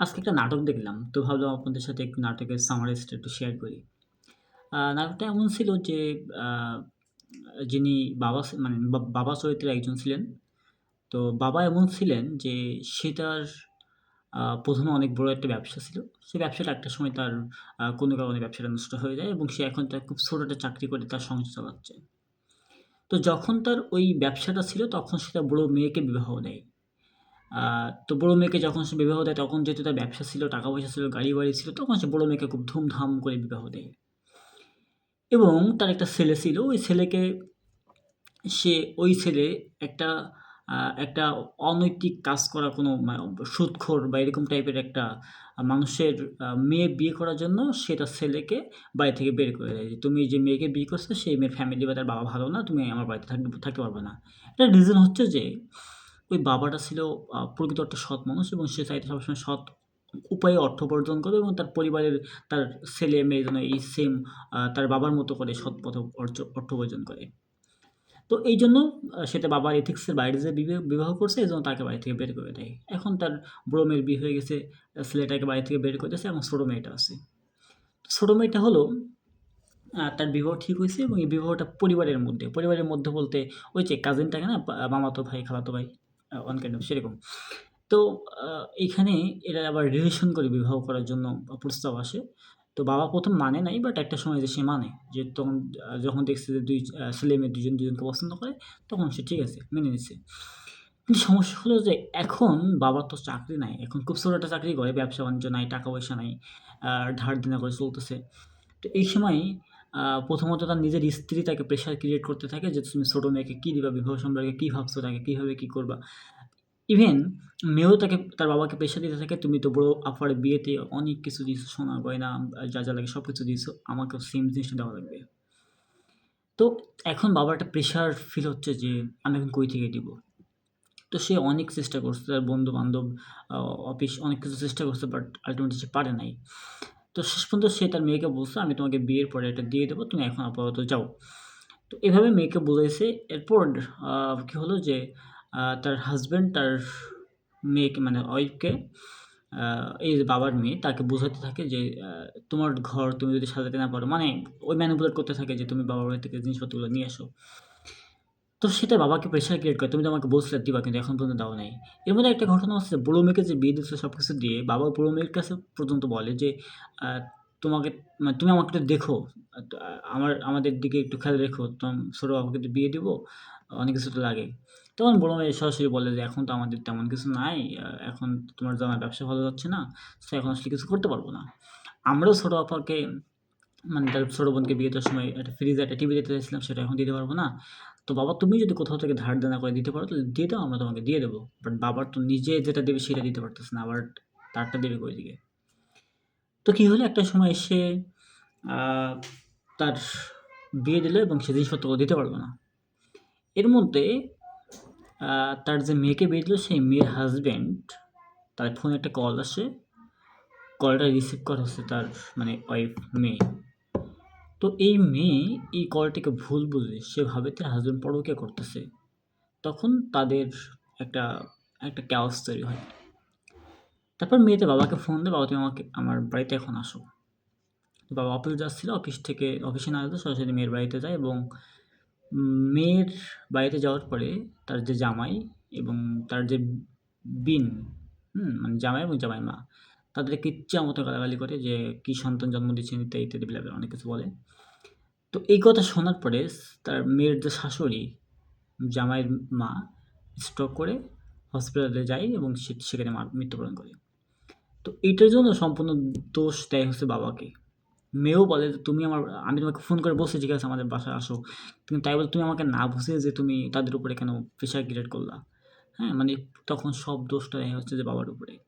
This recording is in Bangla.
আজকে একটা নাটক দেখলাম। তো ভাবলাম আপনাদের সাথে একটু নাটকের সামারাইজটা একটু শেয়ার করি। নাটকটা এমন ছিল যে যিনি বাবা মানে বাবা চরিত্রের একজন ছিলেন। তো বাবা এমন ছিলেন যে, সে তার প্রথমে অনেক বড় একটা ব্যবসা ছিল। সেই ব্যবসাটা একটা সময় তার কোনো কারণে ব্যবসাটা নষ্ট হয়ে যায় এবং সে এখন তার খুব ছোটো একটা চাকরি করে তার সংসার চালাচ্ছে। তো যখন তার ওই ব্যবসাটা ছিল, তখন সে তার বড় মেয়েকে বিবাহ দেয়। তো বড় মেয়েকে যখন সে বিবাহ দেয় তখন যেহেতু তার ব্যবসা ছিল, টাকা-পয়সা ছিল, গাড়ি-বাড়ি ছিল তখন সে বড়ো মেয়েকে খুব ধুমধাম করে বিবাহ দেয়। এবং তার একটা ছেলে ছিল। ওই ছেলেকে সে ওই ছেলে একটা একটা অনৈতিক কাজ করা কোনো মা সুদখোর বা এরকম টাইপের একটা মানুষের মেয়ে বিয়ে করার জন্য সে তার ছেলেকে বাড়ি থেকে বের করে দেয় যে, "তুমি যে মেয়েকে বিয়ে করছ সেই মেয়ের ফ্যামিলি বা তার বাবা ভালো না। তুমি আমার বাড়িতে থাকতে থাকতে পারবে না।" এটার রিজন হচ্ছে যে ওই বাবাটা ছিল প্রকৃত একটা সৎ মানুষ এবং সে চাইতো সবসময় সৎ উপায়ে অর্থ উপার্জন করবে এবং তার পরিবারের তার ছেলে-মেয়ে যেন এই সেম তার বাবার মতো করে সৎ পথে অর্থ উপার্জন করে। তো এই জন্য সে তার বাবার এথিক্স এর বাইরে বিবে বিবাহ করছে এজন্য তাকে বাড়ি থেকে বের করে দেয়। এখন তার বড় মেয়ের বিয়ে হয়ে গেছে। ছেলেটাকে বাড়ি থেকে বের করে দিয়েছে এবং ছোট মেয়েটা আছে। ছোট মেয়েটা হলো তার বিবাহ ঠিক হয়েছে এবং এই বিবাহটা পরিবারের মধ্যে। পরিবারের মধ্যে বলতে ওই যে কাজিনটাকে না? মামাতো ভাই, খালাতো ভাই ওয়ান কাইন্ড অফ সেরকম। তো আ এইখানে এরা আবার রিলেশন করে বিবাহ করার জন্য প্রস্তাব আসে। তো বাবা প্রথম মানে নাই বাট একটা সময় যে সে মানে। যে তখন যখন দেখছে যে দুই ছেলে-মেয়ে দুজন দুজনকে পছন্দ করে তখন সে ঠিক আছে মেনে নিচ্ছে কিন্তু সমস্যা হলো যে এখন বাবার তো চাকরি নাই। এখন খুব ছোট একটা চাকরি করে, ব্যবসা-বাণিজ্য নাই, টাকা-পয়সা নাই। আ ধার দেনা করে চলতেছে। তো এই সময় প্রথমত তার নিজের স্ত্রী তাকে প্রেশার ক্রিয়েট করতে থাকে যে, "তুমি ছোটো মেয়েকে কি দিবা? বিবাহ সম্পর্কে কী ভাবছ? তাকে কীভাবে কী করবা?" ইভেন মেয়েও তাকে তার বাবাকে প্রেশার দিতে থাকে, "তুমি তো বড় আপার বিয়েতে অনেক কিছু দিছো, সোনা গয়না যা, যা লাগে সব কিছু দিয়েছ আমাকেও সেম জিনিসটা দেওয়া লাগবে।" তো এখন বাবার একটা প্রেশার ফিল হচ্ছে যে, "আমি এখন কই থেকে দিব?" তো সে অনেক চেষ্টা করছে। তার বন্ধু-বান্ধব, অফিস অনেক কিছু চেষ্টা করছে বাট আল্টিমেটলি সে পারে নাই। তো শেষ পর্যন্ত সে তার মেয়েকে বলছে, "আমি তোমাকে বিয়ের পরে এটা দিয়ে দেবো তুমি এখন আপাতত যাও।" তো এভাবে মেয়েকে বুঝাইছে। এরপর কী হলো যে তার হাজব্যান্ড তার মেয়েকে মানে ওয়াইফকে এই যে বাবার মেয়ে তাকে বুঝাতে থাকে যে, "তোমার ঘর তুমি যদি সাজাতে না পারো" মানে ওই ম্যানিপুলেট করতে থাকে যে, "তুমি বাবার বাড়ি থেকে জিনিসপত্রগুলো নিয়ে আসো।" তো সে তার বাবাকে প্রেশার ক্রিয়েট করে, "তুমি তো আমাকে বলছিলা দিবা কিন্তু এখন পর্যন্ত দাও নাই।" এর মধ্যে একটা ঘটনা যে বড় মেয়েকে যে বিয়ে দিচ্ছে সব কিছু দিয়ে বাবা বড় মেয়ের কাছে পর্যন্ত বলে যে, "তোমাকে মানে তুমি আমাকে একটু দেখো। আমার আমাদের দিকে একটু খেয়াল রেখো। তোম ছোট বাবাকে তো বিয়ে দিব। অনেক কিছু তো লাগে।" তখন বড় মেয়ে সরাসরি বলে যে, "এখন তো আমাদের তেমন কিছু নাই। এখন তোমার জামাইয়ের ব্যবসা ভালো যাচ্ছে না। সো এখন আসলে কিছু করতে পারব না। আমরাও ছোটো আপাকে মানে তার ছোটো বোনকে বিয়ে দেওয়ার সময় একটা ফ্রিজ, একটা টিভি দিতে চাইছিলাম সেটা এখন দিতে পারব না। তো বাবা, তুমি যদি কোথাও থেকে ধার দেনা করে দিতে পারো, তাহলে দিয়ে দাও, আমরা তোমাকে দিয়ে দেবো বাট বাবার তো নিজে যেটা দেবে সেটা দিতে পারতেছে না। আবার তারটা দেবে কই থেকে?" তো কী হলো একটা সময় সে আ তার বিয়ে দিল এবং সে জিনিসপত্রগুলো দিতে পারল না। এর মধ্যে তার যে মেয়েকে বিয়ে দিল, সেই মেয়ের হাসব্যান্ড তার ফোনে একটা কল আসে। কলটা রিসিভ করে হচ্ছে তার মানে ওয়াইফ মেয়ে। তো এই মেয়ে এই কলটাকে ভুল বুঝে সে ভাবে তার হাসব্যান্ড পরকীয়া করতেছে। তখন তাদের একটা একটা chaos তৈরি হয়। তারপর মেয়েতে বাবাকে ফোন দেয়, "বাবা তুমি আমাকে আমার বাড়িতে এখন আসো।" বাবা অফিস যাচ্ছিল। অফিস থেকে অফিসে না যেয়ে সরাসরি মেয়ের বাড়িতে যায় এবং মেয়ের বাড়িতে যাওয়ার পরে তার যে জামাই এবং তার যে বিন, হুম? মানে জামাই এবং জামাইয়ের মা তাদেরকে ইচ্ছামতো গালাগালি করে যে, "কি সন্তান জন্ম দিচ্ছেন" ইত্যাদি, ইত্যাদি ব্লা, ব্লা অনেক কিছু বলে। তো এই কথা শোনার পরে তার মেয়ের যে শাশুড়ি, জামাইয়ের মা স্ট্রোক করে হসপিটালে যায় এবং সেখানে মৃত্যুবরণ করে। তো এটার জন্য সম্পূর্ণ দোষ দেয় হচ্ছে বাবাকে। মেয়েও বলে যে, "তুমি আমার আমি তোমাকে ফোন করে বসে ঠিক আছে আমাদের বাসায় আসো। কিন্তু তাই বলে তুমি আমাকে না বুঝিয়ে যে তুমি তাদের উপরে কেন প্রেশার ক্রিয়েট করলা?" হ্যাঁ? মানে তখন সব দোষটা দেয় হচ্ছে যে বাবার উপরে।